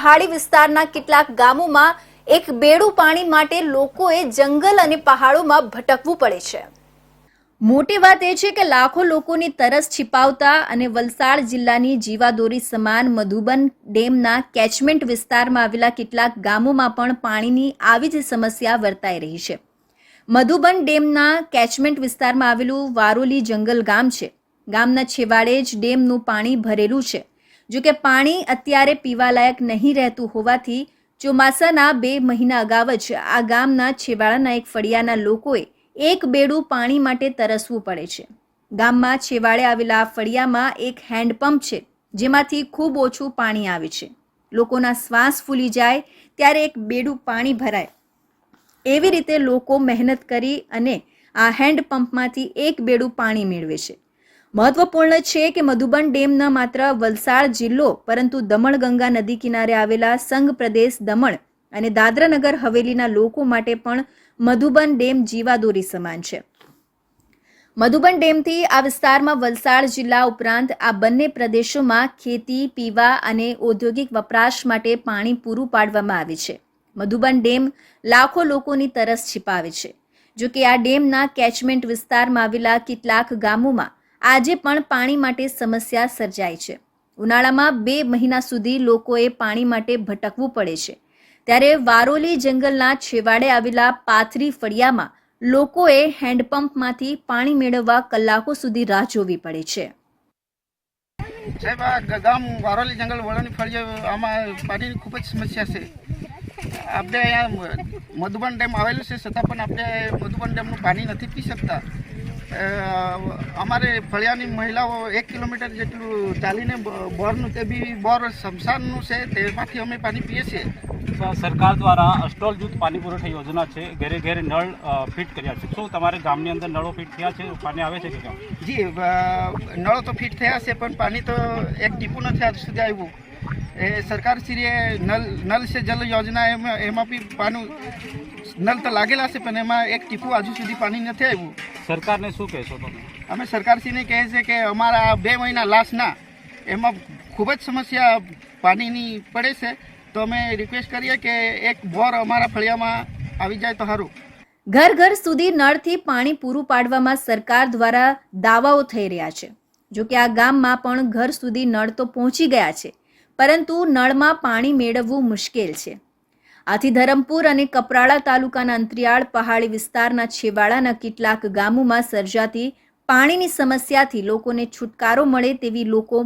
પહાડી વિસ્તારના કેટલાક ગામોમાં એક બેડું પાણી માટે લોકોએ જંગલ અને પહાડોમાં ભટકવું પડે છે. મોટી વાત એ છે કે લાખો લોકોની તરસ છિપાવતા અને વલસાડ જિલ્લાની જીવાદોરી સમાન મધુબન ડેમના કેચમેન્ટ વિસ્તારમાં આવેલા કેટલાક ગામોમાં પણ પાણીની આવી જ સમસ્યા વર્તાઈ રહી છે. મધુબન ડેમના કેચમેન્ટ વિસ્તારમાં આવેલું વારોલી જંગલ ગામ છે. ગામના છેવાડે જ ડેમનું પાણી ભરેલું છે. જો કે પાણી અત્યારે પીવાલાયક નહીં રહેતું હોવાથી ચોમાસાના બે મહિના અગાઉ જ આ ગામના છેવાડાના એક ફળિયાના લોકોએ એક બેડું પાણી માટે તરસવું પડે છે. ગામમાં છેવાડે આવેલા આ ફળિયામાં એક હેન્ડપંપ છે, જેમાંથી ખૂબ ઓછું પાણી આવે છે. લોકોના શ્વાસ ફૂલી જાય, ત્યારે એક બેડું પાણી ભરાય. એવી રીતે લોકો મહેનત કરી અને આ હેન્ડપંપમાંથી એક બેડું પાણી મેળવે છે. મહત્વપૂર્ણ છે કે મધુબન ડેમ ન માત્ર વલસાડ જિલ્લો, પરંતુ દમણગંગા નદી કિનારે આવેલા સંઘ પ્રદેશ દમણ અને દાદરાનગર હવેલીના લોકો માટે પણ મધુબન ડેમ જીવાદોરી સમાન છે. મધુબન ડેમથી આ વિસ્તારમાં વલસાડ જિલ્લા ઉપરાંત આ બંને પ્રદેશોમાં ખેતી, પીવા અને ઔદ્યોગિક વપરાશ માટે પાણી પૂરું પાડવામાં આવે છે. મધુબન ડેમ લાખો લોકોની તરસ છિપાવે છે. જો કે આ ડેમના કેચમેન્ટ વિસ્તારમાં આવેલા કેટલાક ગામોમાં આજે પણ પાણી માટે સમસ્યા સર્જાય છે. ઉનાળામાં બે મહિના સુધી લોકોએ પાણી માટે ભટકવું પડે છે. ત્યારે વારોલી જંગલના છેવાડે આવેલા પાથરી ફળિયામાં લોકોએ હેન્ડપંપમાંથી પાણી મેળવવા કલાકો સુધી રાહ જોવી પડે છે. સાહેબ, આ ગામ વારોલી જંગલ વળાની ફળિયા આમાં પાણીની ખૂબ જ સમસ્યા છે. આપણે અહીંયા મધુબન ડેમ આવેલું છે, છતાં પણ આપણે મધુબન ડેમનું પાણી નથી પી શકતા. અમારે ફળિયાની મહિલાઓ એક કિલોમીટર જેટલું ચાલીને બોરનું તે બી બોર શમશાનનું છે તેમાંથી અમે પાણી પીએ છીએ. સરકાર દ્વારા અસ્ટોલ જૂથ પાણી પુરવઠા યોજના છે ઘરે ઘરે નળ ફિટ કર્યા છે. શું તમારે ગામની અંદર નળો ફિટ થયા છે? પાણી આવે છે કે કેમ? જી નળો તો ફિટ થયા છે પણ પાણી તો એક ટીપું નથી આજ સુધી આવ્યું. એ સરકારશ્રીએ નલ નલ સે જલ યોજના એમાં એમાં બી પાણી નલ તો લાગેલા છે પણ એમાં એક ટીપું હજુ સુધી પાણી નથી આવ્યું. સરકારને શું કહેશો તમે? અમે સરકારશ્રીને કહે છે કે અમારા બે મહિના લાસ્ટના એમાં ખૂબ જ સમસ્યા પાણીની પડે છે. તો અમે રિક્વેસ્ટ કરીએ કે એક બોર અમારા ફળિયામાં આવી જાય તો સારું. ઘર ઘર સુધી નળથી પાણી પૂરું પાડવામાં સરકાર દ્વારા દાવાઓ થઈ રહ્યા છે. જો કે આ ગામમાં પણ ઘર સુધી નળ તો પહોંચી ગયા છે. પરંતુ નળમાં પાણી મેળવવું મુશ્કેલ છે. આથી ધરમપુર અને કપરાળા તાલુકાના અંતરિયાળ પહાડી વિસ્તારના છેવાડાના કેટલાક ગામોમાં સર્જાતી પાણીની સમસ્યાથી લોકોને છુટકારો મળે તેવી લોકો